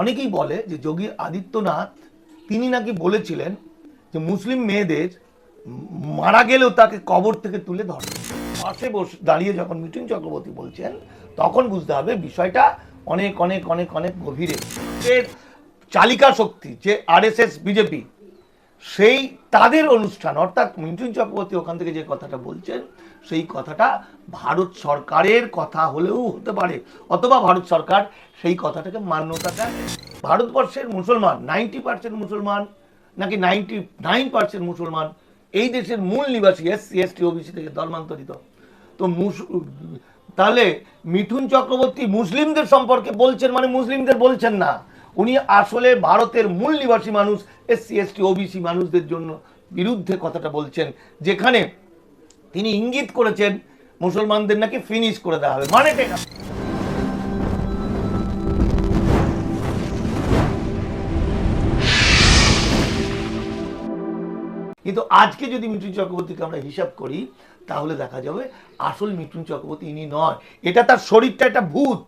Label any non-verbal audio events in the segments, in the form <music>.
অনেকেই বলে যে যোগী আদিত্যনাথ, তিনি নাকি বলেছিলেন যে মুসলিম মেয়েদের মারা গেলেও তাকে কবর থেকে তুলে ধরে। পাশে বসে, দাঁড়িয়ে যখন মিঠুন চক্রবর্তী বলছেন, তখন বুঝতে হবে বিষয়টা অনেক অনেক অনেক অনেক গভীরে। চালিকা শক্তি যে আরএসএস, বিজেপি সেই তাদের অনুষ্ঠান, অর্থাৎ মিঠুন চক্রবর্তী ওখান থেকে যে কথাটা বলছেন, সেই কথাটা ভারত সরকারের কথা হলেও হতে পারে। অথবা ভারত সরকার সেই কথাটাকে মান্যতা দেয়। ভারতবর্ষের মুসলমান, নাইনটি পার্সেন্ট মুসলমান নাকি নাইনটি নাইন পার্সেন্ট মুসলমান এই দেশের মূল নিবাসী, এস এসসি এসটি ওবিসি থেকে ধর্মান্তরিত তো মুস- তাহলে মিঠুন চক্রবর্তী মুসলিমদের সম্পর্কে বলছেন মানে মুসলিমদের বলছেন না। উনি আসলে ভারতের মূল নিবাসী মানুষ, এসসি, এসটি, ওবিসি মানুষদের জন্য বিরুদ্ধে কথাটা বলছেন, যেখানে তিনি ইঙ্গিত করেছেন মুসলমানদের নাকি ফিনিশ করে দেওয়া হবে। মানে কিন্তু আজকে যদি মিঠুন চক্রবর্তীকে আমরা হিসাব করি, তাহলে দেখা যাবে আসল মিঠুন চক্রবর্তী ইনি নয়। এটা তার শরীরটা একটা ভূত।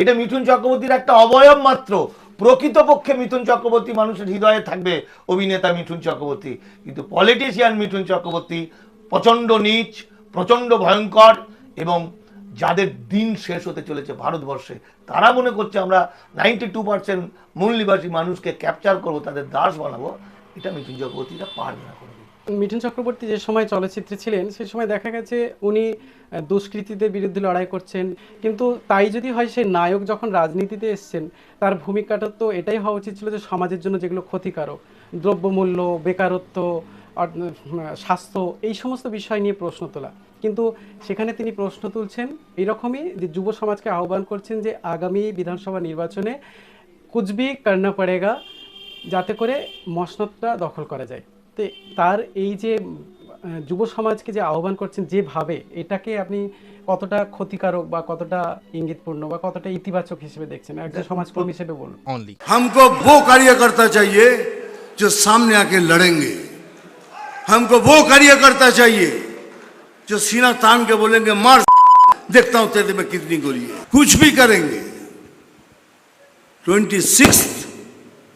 এটা মিঠুন চক্রবর্তীর একটা অবয়ব মাত্র। প্রকৃতপক্ষে মিথুন চক্রবর্তী মানুষের হৃদয়ে থাকবে অভিনেতা মিঠুন চক্রবর্তী। কিন্তু পলিটিশিয়ান মিঠুন চক্রবর্তী প্রচণ্ড নীচ, প্রচণ্ড ভয়ঙ্কর এবং যাদের দিন শেষ হতে চলেছে ভারতবর্ষে, তারা মনে করছে আমরা নাইনটি টু পার্সেন্ট মূল নিবাসী মানুষকে ক্যাপচার করব, তাদের দাস বানাবো, এটা মিথুন চক্রবর্তীরা পারবে না। মিঠুন চক্রবর্তী যে সময় চলচ্চিত্রে ছিলেন, সেই সময় দেখা গেছে উনি দুষ্কৃতীদের বিরুদ্ধে লড়াই করছেন। কিন্তু তাই যদি হয়, সেই নায়ক যখন রাজনীতিতে এসছেন, তার ভূমিকাটা তো এটাই হওয়া উচিত ছিল যে সমাজের জন্য যেগুলো ক্ষতিকারক, দ্রব্যমূল্য, বেকারত্ব স্বাস্থ্য, এই সমস্ত বিষয় নিয়ে প্রশ্ন তোলা। কিন্তু সেখানে তিনি প্রশ্ন তুলছেন এইরকমই যে যুব সমাজকে আহ্বান করছেন যে আগামী বিধানসভা নির্বাচনে কুচবি করনা পড়েগা, যাতে করে মসনদটা দখল করা যায়। তো তার এই যে আহ, যুব সমাজকে যে আহ্বান করছেন যেভাবে এটাকে আপনি কতটা ক্ষতিকারক বা কতটা ইঙ্গিতপূর্ণ বা কতটা ইতিবাচক হিসেবে দেখছেন একজন সমাজকর্মী হিসেবে বলুন only. हमको वो कार्यकर्ता चाहिए जो सामने आके लड़ेंगे हमको वो कार्यकर्ता चाहिए जो सीना तान के बोलेंगे मार <laughs> देखता हूं तेरे में कितनी गोली है कुछ भी करेंगे ट्वेंटी सिक्स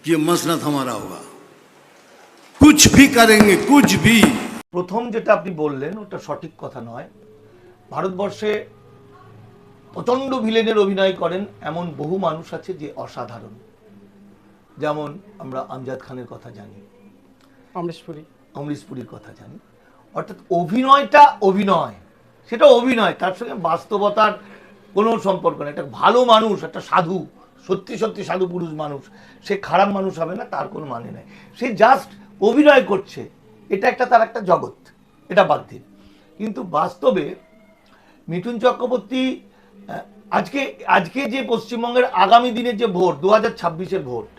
ये मसनत हमारा होगा कुछ भी करेंगे कुछ भी প্রথম যেটা আপনি বললেন ওটা সঠিক কথা নয় ভারতবর্ষে প্রচণ্ড ভিলেনের অভিনয় করেন এমন বহু মানুষ আছে যে অসাধারণ যেমন আমরা আমজাদ খানের কথা জানি অমরেশ পুরী অমরিশ পুরীর কথা জানি অর্থাৎ অভিনয়টা অভিনয় সেটা অভিনয় তার সঙ্গে বাস্তবতার কোনো সম্পর্ক নেই একটা ভালো মানুষ একটা সাধু সত্যি সত্যি সাধু পুরুষ মানুষ সে খারাপ মানুষ হবে না তার কোনো মানে নেই সে জাস্ট অভিনয় করছে, এটা একটা তার একটা জগৎ, এটা বাদ দিন। কিন্তু বাস্তবে মিঠুন চক্রবর্তী আজকে আজকে যে পশ্চিমবঙ্গের আগামী দিনের যে ভোট দু হাজার ছাব্বিশের ভোট,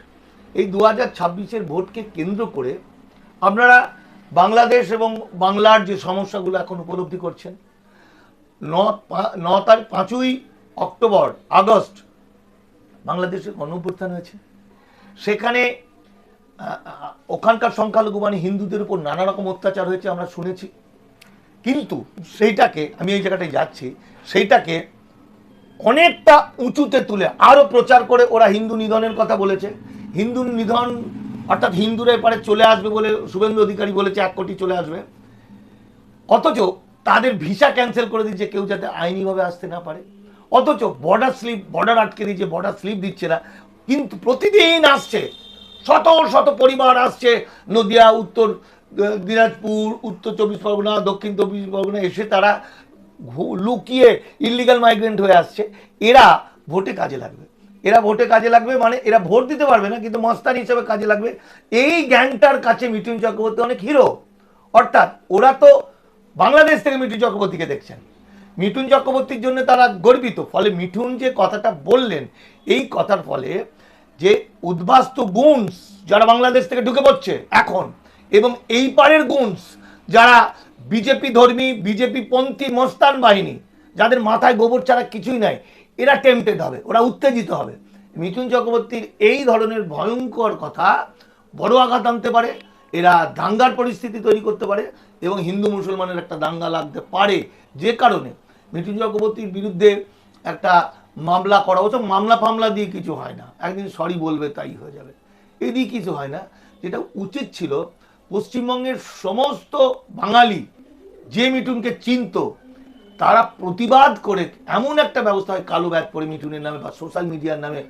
এই দু হাজার ছাব্বিশের ভোটকে কেন্দ্র করে আপনারা বাংলাদেশ এবং বাংলার যে সমস্যাগুলো এখন উপলব্ধি করছেন ন তারিখ পাঁচই অক্টোবর, আগস্ট বাংলাদেশে গণঅভ্যুত্থান হয়েছে। সেখানে ওখানকার সংখ্যালঘু মানে হিন্দুদের উপর নানা রকম অত্যাচার হয়েছে আমরা শুনেছি। কিন্তু সেইটাকে, আমি এই জায়গাটায় যাচ্ছি, সেইটাকে অনেকটা উঁচুতে তুলে আরও প্রচার করে ওরা হিন্দু নিধনের কথা বলেছে। হিন্দু নিধন, অর্থাৎ হিন্দুরা এপারে চলে আসবে বলে শুভেন্দু অধিকারী বলেছে, এক কোটি চলে আসবে। অথচ তাদের ভিসা ক্যান্সেল করে দিচ্ছে কেউ যাতে আইনিভাবে আসতে না পারে। অথচ বর্ডার স্লিপ বর্ডার আটকে দিচ্ছে বর্ডার স্লিপ দিচ্ছে না। কিন্তু প্রতিদিন আসছে শত শত পরিবার আসছে। নদিয়া, উত্তর দিনাজপুর, উত্তর চব্বিশ পরগনা, দক্ষিণ চব্বিশ পরগনা এসে তারা লুকিয়ে ইলিগাল মাইগ্রেন্ট হয়ে আসছে। এরা ভোটে কাজে লাগবে। এরা ভোটে কাজে লাগবে মানে এরা ভোট দিতে পারবে না, কিন্তু মস্তান হিসেবে কাজে লাগবে। এই গ্যাংটার কাছে মিঠুন চক্রবর্তী অনেক হিরো অর্থাৎ ওরা তো বাংলাদেশ থেকে মিঠুন চক্রবর্তীকে দেখছেন। মিঠুন চক্রবর্তীর জন্য তারা গর্বিত। ফলে মিঠুন যে কথাটা বললেন, এই কথার ফলে যে উদ্বাস্তু গুণস যারা বাংলাদেশ থেকে ঢুকে পড়ছে এখন, এবং এই পারের গুণস যারা বিজেপি ধর্মী, বিজেপি পন্থী, মস্তান বাহিনী, যাদের মাথায় গোবর ছাড়া কিছুই নাই, এরা টেম্পটেড হবে, ওরা উত্তেজিত হবে। মিথুন চক্রবর্তীর এই ধরনের ভয়ঙ্কর কথা বড় আঘাত আনতে পারে, এরা দাঙ্গার পরিস্থিতি তৈরি করতে পারে, এবং হিন্দু মুসলমানের একটা দাঙ্গা লাগতে পারে, যে কারণে মিঠুন চক্রবর্তীর বিরুদ্ধে একটা মামলা করা হতো মামলা ফামলা দিয়ে কিছু হয় না। একদিন সরি বলবে, তাই হয়ে যাবে। এই দিয়ে কিছু হয় না। যেটা উচিত ছিল, পশ্চিমবঙ্গের সমস্ত বাঙালি, যে মিঠুনকে চিনত, তারা প্রতিবাদ করে এমন একটা ব্যবস্থা হয়, কালো ব্যাগ পরে মিঠুনের নামে বা সোশ্যাল মিডিয়ার নামে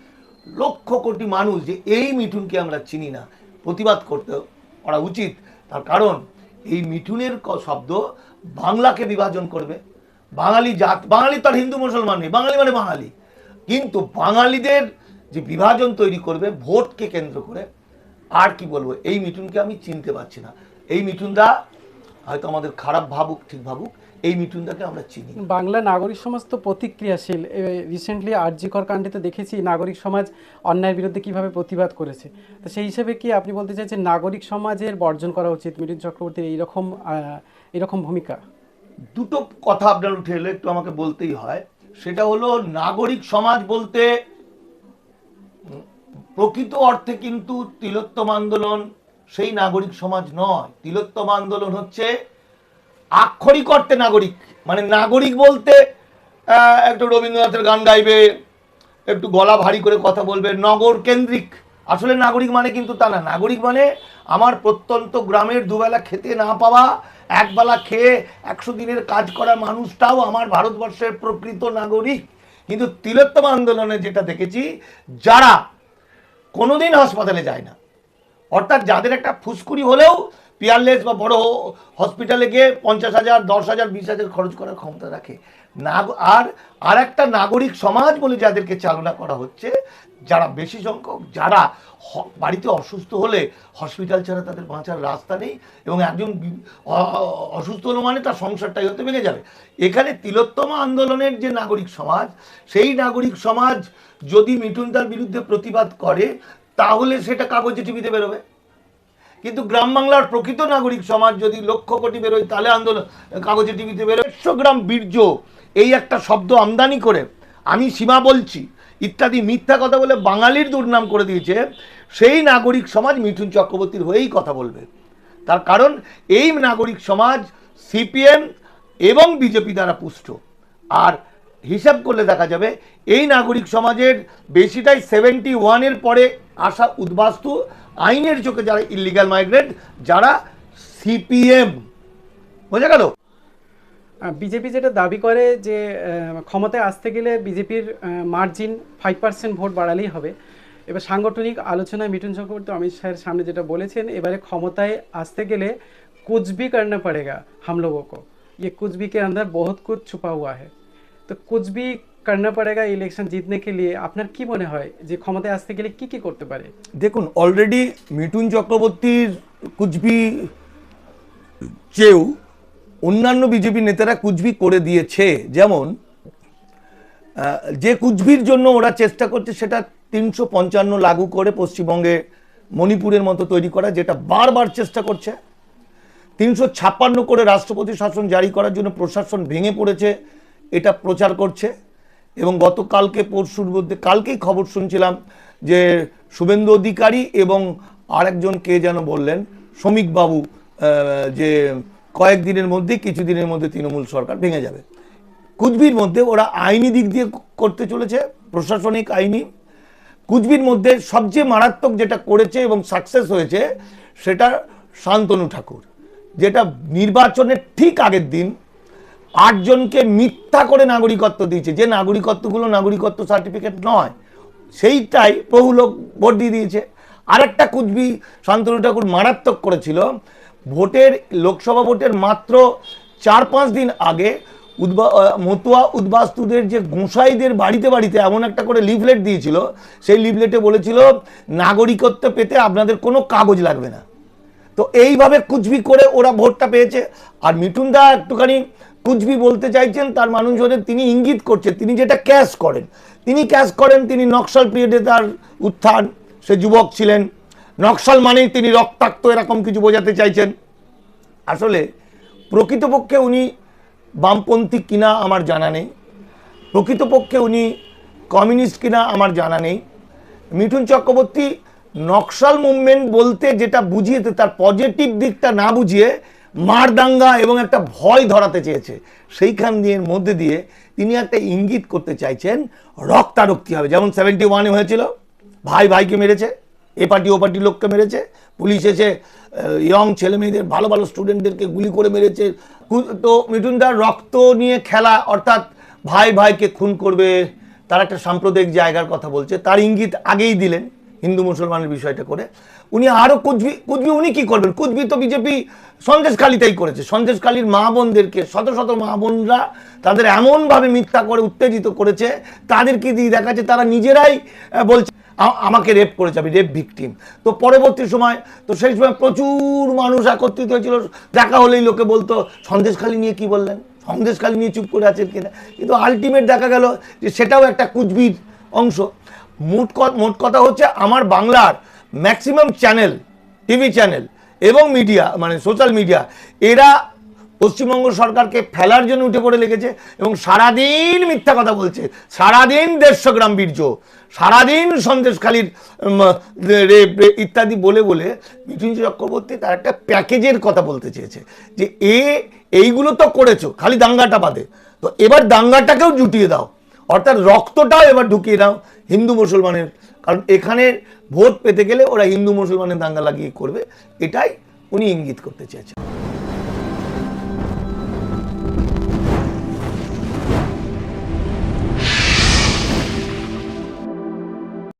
লক্ষ কোটি মানুষ যে এই মিঠুনকে আমরা চিনি না, প্রতিবাদ করতে করা উচিত। তার কারণ, এই মিঠুনের শব্দ বাংলাকে বিভাজন করবে। বাঙালি জাত, বাঙালি তার হিন্দু মুসলমান নেই, বাঙালি মানে বাঙালি। কিন্তু বাঙালিদের যে বিভাজন তৈরি করবে, ভোটকে কেন্দ্র করে, আর কি বলব, এই মিঠুনকে আমি চিনতে পারছি না। এই মিঠুনদা হয়তো আমাদের খারাপ ভাবুক, ঠিক ভাবুক, এই মিঠুনদাকে আমরা চিনি বাংলা নাগরিক সমাজ তো প্রতিক্রিয়াশীল। রিসেন্টলি আরজিকর কাণ্ডেতে দেখেছি নাগরিক সমাজ অন্যায়ের বিরুদ্ধে কীভাবে প্রতিবাদ করেছে। তো সেই হিসেবে কি আপনি বলতে চাইছেন নাগরিক সমাজের বর্জন করা উচিত মিঠুন চক্রবর্তীর এইরকম এরকম ভূমিকা? দুটো কথা আপনার উঠে এলো, একটু আমাকে বলতেই হয়। সেটা হলো, নাগরিক সমাজ বলতে প্রকৃত অর্থে কিন্তু তিলোত্তম আন্দোলন সেই নাগরিক সমাজ নয়। তিলোত্তম আন্দোলন হচ্ছে আক্ষরিক অর্থে নাগরিক। মানে নাগরিক বলতে একটু রবীন্দ্রনাথের গান গাইবে, একটু গলা ভারী করে কথা বলবে, নগর কেন্দ্রিক। আসলে নাগরিক মানে কিন্তু তা না। নাগরিক মানে আমার প্রত্যন্ত গ্রামের দুবেলা খেতে না পাওয়া একবেলা খেয়ে একশো দিনের কাজ করা মানুষটাও আমার ভারতবর্ষের প্রকৃত নাগরিক। কিন্তু তিলোত্তম আন্দোলনে যেটা দেখেছি, যারা কোনোদিন হাসপাতালে যায় না। অর্থাৎ যাদের একটা ফুসকুড়ি হলেও পিয়ারলেস বা বড় হসপিটালে গিয়ে পঞ্চাশ হাজার, দশ হাজার, বিশ হাজার খরচ করার ক্ষমতা রাখে। নাগ আর আর একটা নাগরিক সমাজ বলে যাদেরকে চালনা করা হচ্ছে যারা বেশি সংখ্যক, যারা বাড়িতে অসুস্থ হলে হসপিটাল ছাড়া তাদের বাঁচার রাস্তা নেই এবং একজন অসুস্থ হলো মানে তার সংসারটাই হতে ভেঙে যাবে। এখানে তিলোত্তমা আন্দোলনের যে নাগরিক সমাজ, সেই নাগরিক সমাজ যদি মিঠুনদার বিরুদ্ধে প্রতিবাদ করে, তাহলে সেটা কাগজে টিভিতে বেরোবে। কিন্তু গ্রাম বাংলার প্রকৃত নাগরিক সমাজ যদি লক্ষ কোটি বেরোয়, তাহলে আন্দোলন, কাগজে টিভিতে বেরোয়। একশো গ্রাম বীর্য, এই একটা শব্দ আমদানি করে, আমি সীমা বলছি ইত্যাদি মিথ্যা কথা বলে বাঙালির দুর্নাম করে দিয়েছে, সেই নাগরিক সমাজ মিঠুন চক্রবর্তীর হয়েই কথা বলবে। তার কারণ, এই নাগরিক সমাজ সিপিএম এবং বিজেপি দ্বারা পুষ্ট। আর হিসাব করলে দেখা যাবে, এই নাগরিক সমাজের বেশিটাই সেভেন্টি ওয়ানের পরে আসা উদ্বাস্তু আইনের চোখে যারা ইলিগাল মাইগ্রেন্ট যারা সিপিএম। বোঝা গেল? বিজেপি যেটা দাবি করে যে ক্ষমতায় আসতে গেলে বিজেপির মার্জিন ফাইভ পার্সেন্ট ভোট বাড়ালেই হবে। এবার সাংগঠনিক আলোচনায় মিঠুন চক্রবর্তী অমিত শাহের সামনে যেটা বলেছেন, এবারে ক্ষমতায় আসতে গেলে কুচবি भी करना पड़ेगा हम लोगों को ये कुछ भी के अंदर बहुत कुछ তো কুচবি भी করনা পড়েগা ইলেকশন জিতনে কে লিয়ে আপনার কি মনে হয় যে ক্ষমতায় আসতে গেলে কি কি করতে পারে? দেখুন অলরেডি মিঠুন চক্রবর্তীর কুচবি চেউ অন্যান্য বিজেপি নেতারা কুচবি করে দিয়েছে। যেমন যে কুচবির জন্য ওরা চেষ্টা করছে সেটা তিনশো পঞ্চান্ন লাগু করে পশ্চিমবঙ্গে মণিপুরের মতো তৈরি করা, যেটা বারবার চেষ্টা করছে। তিনশো ছাপ্পান্ন করে রাষ্ট্রপতি শাসন জারি করার জন্য প্রশাসন ভেঙে পড়েছে, এটা প্রচার করছে। এবং গতকালকে পরশুর মধ্যে, কালকেই খবর শুনছিলাম যে শুভেন্দু অধিকারী এবং আরেকজন কে যেন বললেন, শ্রমিকবাবু যে কয়েকদিনের মধ্যে, কিছুদিনের মধ্যে তৃণমূল সরকার ভেঙে যাবে। কুচবির মধ্যে ওরা আইনি দিক দিয়ে করতে চলেছে, প্রশাসনিক আইনি। কুচবির মধ্যে সবচেয়ে মারাত্মক যেটা করেছে এবং সাকসেস হয়েছে, সেটা শান্তনু ঠাকুর, যেটা নির্বাচনের ঠিক আগের দিন আটজনকে মিথ্যা করে নাগরিকত্ব দিয়েছে। যে নাগরিকত্বগুলো নাগরিকত্ব সার্টিফিকেট নয়, সেইটাই বহু লোক ভোট দিয়ে দিয়েছে। আরেকটা কুচবি শান্তনু ঠাকুর মারাত্মক করেছিল ভোটের, লোকসভা ভোটের মাত্র চার পাঁচ দিন আগে উদ্বা মতুয়া উদ্বাস্তুদের যে গোসাইদের বাড়িতে বাড়িতে এমন একটা করে লিফলেট দিয়েছিল, সেই লিফলেটে বলেছিল, নাগরিকত্ব পেতে আপনাদের কোনো কাগজ লাগবে না। তো এইভাবে কুচবি করে ওরা ভোটটা পেয়েছে। আর মিঠুন দা একটুখানি কুচবি বলতে চাইছেন, তার মানুষ হলে তিনি ইঙ্গিত করছে তিনি যেটা ক্যাশ করেন। তিনি ক্যাশ করেন, তিনি নকশাল পিরিয়ডে তার উত্থান, সে যুবক ছিলেন। নকশাল মানেই তিনি রক্তাক্ত, এরকম কিছু বোঝাতে চাইছেন। আসলে প্রকৃতপক্ষে উনি বামপন্থী কিনা আমার জানা নেই। প্রকৃতপক্ষে উনি কমিউনিস্ট কিনা আমার জানা নেই। মিঠুন চক্রবর্তী নকশাল মুভমেন্ট বলতে যেটা বুঝিয়েছে তার পজিটিভ দিকটা না বুঝিয়ে মারদাঙ্গা এবং একটা ভয় ধরাতে চেয়েছে। সেইখান দিয়ে মধ্যে দিয়ে তিনি একটা ইঙ্গিত করতে চাইছেন, রক্তারক্তি হবে। যেমন সেভেন্টি ওয়ানে হয়েছিল, ভাই ভাইকে মেরেছে। এ পার্টি, ও পার্টি লোককে মেরেছে। পুলিশ এসে ইয়ং ছেলে মেয়েদের, ভালো ভালো স্টুডেন্টদেরকে গুলি করে মেরেছে। তো মিঠুনদার রক্ত নিয়ে খেলা, অর্থাৎ ভাই ভাইকে খুন করবে, তার একটা সাম্প্রদায়িক জায়গার কথা বলছে। তার ইঙ্গিত আগেই দিলেন হিন্দু মুসলমানের বিষয়টা করে। উনি আরও কুচবি কুচবি উনি কি করবেন? কুচবি তো বিজেপি সন্দেশখালিতেই করেছে। সন্দেশখালির মা বোনদেরকে, শত শত মা বোনরা তাদের এমনভাবে মিথ্যা করে উত্তেজিত করেছে। তাদেরকে দিয়ে দেখাচ্ছে, তারা নিজেরাই বলছে আমাকে রেপ করেছে, আমি রেপ ভিকটিম তো পরবর্তী সময়, তো সেই সময় প্রচুর মানুষ একত্রিত হয়েছিল। দেখা হলেই লোকে বলতো, সন্দেশখালি নিয়ে কি বললেন? সন্দেশখালি নিয়ে চুপ করে আছেন কিনা? কিন্তু আলটিমেট দেখা গেল যে সেটাও একটা কুচবির অংশ। মোট মোট কথা হচ্ছে, আমার বাংলার ম্যাক্সিমাম চ্যানেল টিভি চ্যানেল এবং মিডিয়া মানে সোশ্যাল মিডিয়া এরা পশ্চিমবঙ্গ সরকারকে ফেলার জন্য উঠে পড়ে লেগেছে এবং সারাদিন মিথ্যা কথা বলছে। সারাদিন দেড়শো গ্রাম বীর্য, সারাদিন সন্দেশখালীর রেপ ইত্যাদি বলে বলে মৃত্যুঞ্জয় চক্রবর্তী তার একটা প্যাকেজের কথা বলতে চেয়েছে যে, এ, এইগুলো তো করেছ, খালি দাঙ্গাটা বাদে। তো এবার দাঙ্গাটাকেও জুটিয়ে দাও। অর্থাৎ রক্তটাও এবার ঢুকিয়ে দাও হিন্দু মুসলমানের। কারণ এখানে ভোট পেতে গেলে ওরা হিন্দু মুসলমানের দাঙ্গা লাগিয়ে করবে। এটাই উনি ইঙ্গিত করতে চেয়েছেন।